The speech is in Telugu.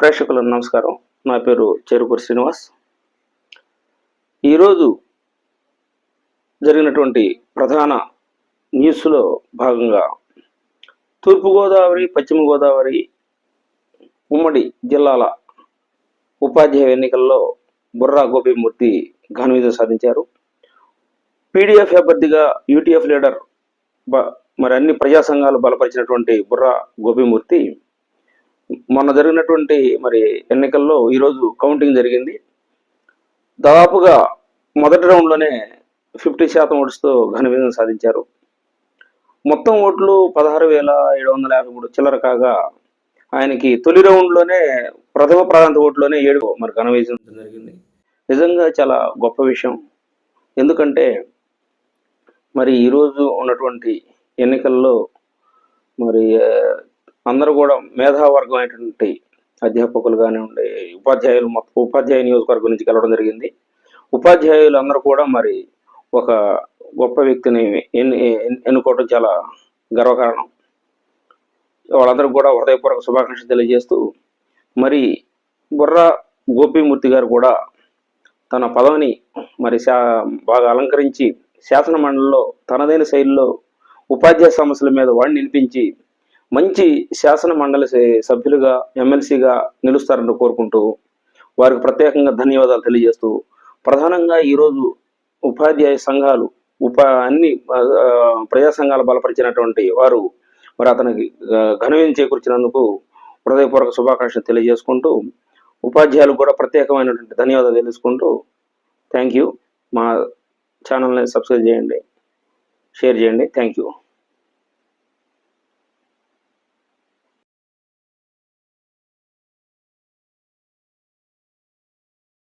ప్రేక్షకులకు నమస్కారం. నా పేరు చెరుకూరు శ్రీనివాస్. ఈరోజు జరిగినటువంటి ప్రధాన న్యూస్లో భాగంగా తూర్పుగోదావరి పశ్చిమ గోదావరి ఉమ్మడి జిల్లాల ఉపాధ్యాయ ఎన్నికల్లో బుర్రా గోపిమూర్తి ఘన విజయం సాధించారు. పీడిఎఫ్ అభ్యర్థిగా యూటీఎఫ్ లీడర్ బ- మరి అన్ని ప్రజా సంఘాలు బలపరిచినటువంటి బుర్రా గోపిమూర్తి మొన్న జరిగినటువంటి మరి ఎన్నికల్లో ఈరోజు కౌంటింగ్ జరిగింది. దాదాపుగా మొదటి రౌండ్లోనే ఫిఫ్టీ శాతం ఓట్స్తో ఘన విజయం సాధించారు. మొత్తం ఓట్లు పదహారు వేల ఏడు వందల యాభై మూడు చిల్లర కాగా ఆయనకి తొలి రౌండ్లోనే ప్రథమ ప్రాంత ఓట్లోనే ఏడు మరి ఘన విజయం జరిగింది. నిజంగా చాలా గొప్ప విషయం. ఎందుకంటే మరి ఈరోజు ఉన్నటువంటి ఎన్నికల్లో మరి అందరూ కూడా మేధావర్గం అయినటువంటి అధ్యాపకులు కానివ్వండి ఉపాధ్యాయులు మొత్తం ఉపాధ్యాయ నియోజకవర్గం నుంచి కలవడం జరిగింది. ఉపాధ్యాయులు అందరూ కూడా మరి ఒక గొప్ప వ్యక్తిని ఎన్నుకోవడం చాలా గర్వకారణం. వాళ్ళందరూ కూడా హృదయపూర్వక శుభాకాంక్షలు తెలియజేస్తూ మరి బుర్రా గోపీమూర్తి గారు కూడా తన పదవిని మరి శా బాగా అలంకరించి శాసన మండలిలో తనదైన శైలిలో ఉపాధ్యాయ సమస్యల మీద వాడిని నిలిపించి మంచి శాసన మండలి సభ్యులుగా ఎమ్మెల్సీగా నిలుస్తారని కోరుకుంటూ వారికి ప్రత్యేకంగా ధన్యవాదాలు తెలియజేస్తూ ప్రధానంగా ఈరోజు ఉపాధ్యాయ సంఘాలు ఉపా అన్ని ప్రజా సంఘాలు బలపరిచినటువంటి వారు మరి అతనికి ఆ, చేకూర్చినందుకు హృదయపూర్వక శుభాకాంక్షలు తెలియజేసుకుంటూ ఉపాధ్యాయులకు కూడా ప్రత్యేకమైనటువంటి ధన్యవాదాలు తెలుసుకుంటూ థ్యాంక్ యూ. మా ఛానల్ని సబ్స్క్రైబ్ చేయండి షేర్ చేయండి. Thank you.